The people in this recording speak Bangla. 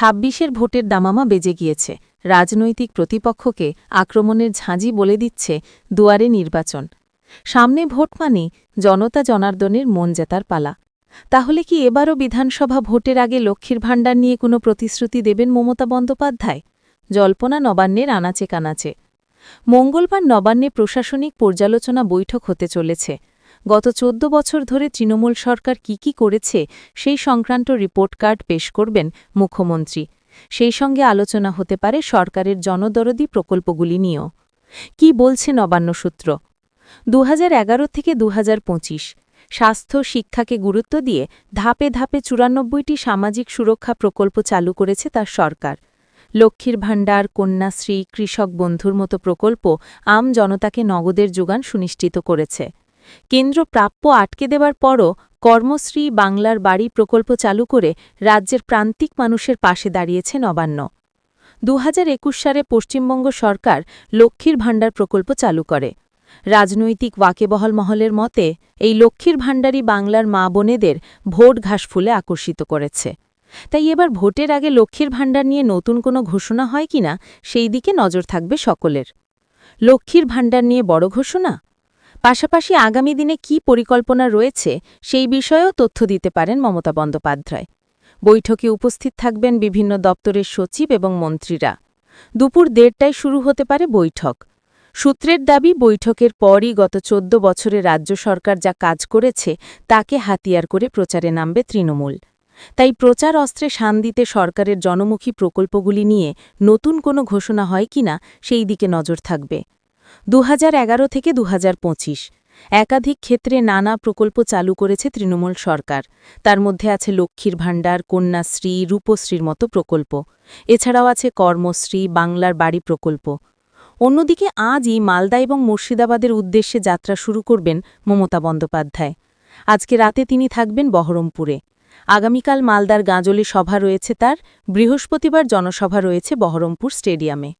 ছাব্বিশের ভোটের দামামা বেজে গিয়েছে। রাজনৈতিক প্রতিপক্ষকে আক্রমণের ঝাঁঝি বলে দিচ্ছে দুয়ারে নির্বাচন। সামনে ভোট মানে জনতা জনার্দনের মন জেতার পালা। তাহলে কি এবারও বিধানসভা ভোটের আগে লক্ষ্মীর ভাণ্ডার নিয়ে কোনো প্রতিশ্রুতি দেবেন মমতা বন্দ্যোপাধ্যায়? জল্পনা নবান্নের আনাচে কানাচে। মঙ্গলবার নবান্নে প্রশাসনিক পর্যালোচনা বৈঠক হতে চলেছে। গত চোদ্দ বছর ধরে তৃণমূল সরকার কি কি করেছে, সেই সংক্রান্ত রিপোর্ট কার্ড পেশ করবেন মুখ্যমন্ত্রী। সেই সঙ্গে আলোচনা হতে পারে সরকারের জনদরদি প্রকল্পগুলি নিয়েও। কি বলছে নবান্ন সূত্র? দু হাজার এগারো থেকে দুহাজার পঁচিশ। স্বাস্থ্য, শিক্ষাকে গুরুত্ব দিয়ে ধাপে ধাপে চুরানব্বইটি সামাজিক সুরক্ষা প্রকল্প চালু করেছে তার সরকার। লক্ষ্মীর ভাণ্ডার, কন্যাশ্রী, কৃষক বন্ধুর মতো প্রকল্প আম জনতাকে নগদের যোগান সুনিশ্চিত করেছে। কেন্দ্র প্রাপ্য আটকে দেওয়ার পরও কর্মশ্রী বাংলার বাড়ি প্রকল্প চালু করে রাজ্যের প্রান্তিক মানুষের পাশে দাঁড়িয়েছে নবান্ন। দু হাজার একুশ সালে পশ্চিমবঙ্গ সরকার লক্ষ্মীর ভাণ্ডার প্রকল্প চালু করে। রাজনৈতিক ওয়াকেবহল মহলের মতে, এই লক্ষ্মীর ভাণ্ডারই বাংলার মা বোনেদের ভোট ঘাস ফুলে আকর্ষিত করেছে। তাই এবার ভোটের আগে লক্ষ্মীর ভাণ্ডার নিয়ে নতুন কোনো ঘোষণা হয় কিনা, সেই দিকে নজর থাকবে সকলের। লক্ষ্মীর ভাণ্ডার নিয়ে বড় ঘোষণা? পাশাপাশি আগামী দিনে কি পরিকল্পনা রয়েছে সেই বিষয়েও তথ্য দিতে পারেন মমতা বন্দ্যোপাধ্যায়। বৈঠকে উপস্থিত থাকবেন বিভিন্ন দপ্তরের সচিব এবং মন্ত্রীরা। দুপুর দেড়টায় শুরু হতে পারে বৈঠক। সূত্রের দাবি, বৈঠকের পরই গত চোদ্দ বছরে রাজ্য সরকার যা কাজ করেছে তাকে হাতিয়ার করে প্রচারে নামবে তৃণমূল। তাই প্রচার অস্ত্রে শান দিতে সরকারের জনমুখী প্রকল্পগুলি নিয়ে নতুন কোনো ঘোষণা হয় কিনা সেই দিকে নজর থাকবে। দু হাজার এগারো থেকে দুহাজার পঁচিশ। একাধিক ক্ষেত্রে নানা প্রকল্প চালু করেছে তৃণমূল সরকার। তার মধ্যে আছে লক্ষ্মীর ভাণ্ডার, কন্যাশ্রী, রূপশ্রীর মতো প্রকল্প। এছাড়াও আছে কর্মশ্রী, বাংলার বাড়ি প্রকল্প। অন্যদিকে আজই মালদা এবং মুর্শিদাবাদের উদ্দেশ্যে যাত্রা শুরু করবেন মমতা বন্দ্যোপাধ্যায়। আজকে রাতে তিনি থাকবেন বহরমপুরে। আগামীকাল মালদার গাঁজলে সভা রয়েছে তার, বৃহস্পতিবার জনসভা রয়েছে বহরমপুর স্টেডিয়ামে।